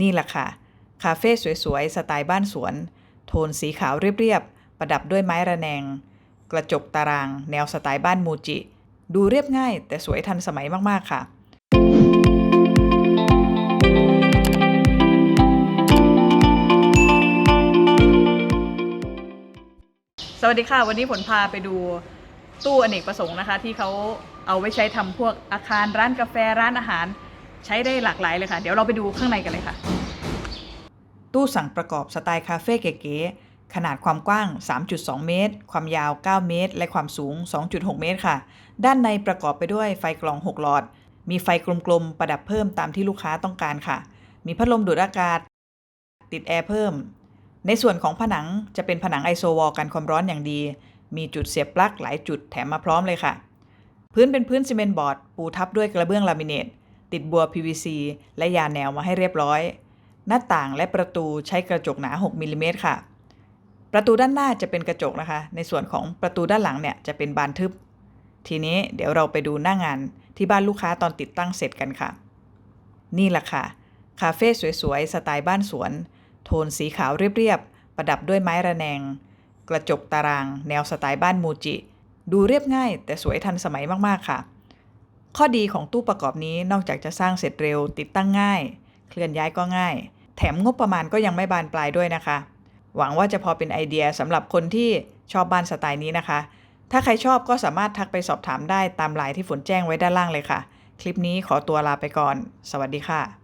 นี่แหละค่ะ คาเฟ่สวยๆ สไตล์บ้านสวน โทนสีขาวเรียบๆ ประดับด้วยไม้ระแนง กระจกตาราง แนวสไตล์บ้านมูจิ ดูเรียบง่ายแต่สวยทันสมัยมากๆค่ะสวัสดีค่ะ วันนี้ผลพาไปดูตู้อเนกประสงค์นะคะ ที่เขาเอาไว้ใช้ทำพวกอาคารร้านกาแฟร้านอาหาร ใช้ได้หลากหลายเลยค่ะ เดี๋ยวเราไปดูข้างในกันเลยค่ะ ตู้สั่งประกอบสไตล์คาเฟ่เก๋ๆขนาดความกว้าง 3.2 เมตร ความยาว 9 เมตร และความสูง 2.6 เมตรค่ะ ด้านในประกอบไปด้วยไฟกล่อง 6 หลอด มีไฟกลมๆ ประดับเพิ่มตามที่ลูกค้าต้องการค่ะ มีพัดลมดูดอากาศ ติดแอร์เพิ่ม ในส่วนของผนังจะเป็นผนังไอโซวอลกันความร้อนอย่างดี มีจุดเสียบปลั๊กหลายจุดแถมมาพร้อมเลยค่ะ พื้นเป็นพื้นซีเมนต์บอร์ด ปูทับด้วยกระเบื้องลามิเนต ติดบัว PVC และยาแนวมาให้เรียบร้อย หน้าต่างและประตูใช้กระจกหนา 6มิลลิเมตรค่ะ ประตูด้านหน้าจะเป็นกระจกนะคะ ในส่วนของประตูด้านหลังเนี่ยจะเป็นบานทึบ ทีนี้เดี๋ยวเราไปดูหน้างานที่บ้านลูกค้าตอนติดตั้งเสร็จกันค่ะ นี่แหละค่ะ คาเฟ่สวยๆ สไตล์บ้านสวน โทนสีขาวเรียบๆ ประดับด้วยไม้ระแนง กระจกตาราง แนวสไตล์บ้านมูจิ ดูเรียบง่าย แต่สวยทันสมัยมากๆค่ะ ข้อดีของตู้ประกอบนี้นอกจากจะสร้างเสร็จเร็ว ติดตั้งง่าย เคลื่อนย้ายก็ง่าย แถมงบประมาณก็ยังไม่บานปลายด้วยนะคะ หวังว่าจะพอเป็นไอเดียสำหรับคนที่ชอบบ้านสไตล์นี้นะคะ ถ้าใครชอบก็สามารถทักไปสอบถามได้ตามไลน์ที่ฝนแจ้งไว้ด้านล่างเลยค่ะ คลิปนี้ขอตัวลาไปก่อน สวัสดีค่ะ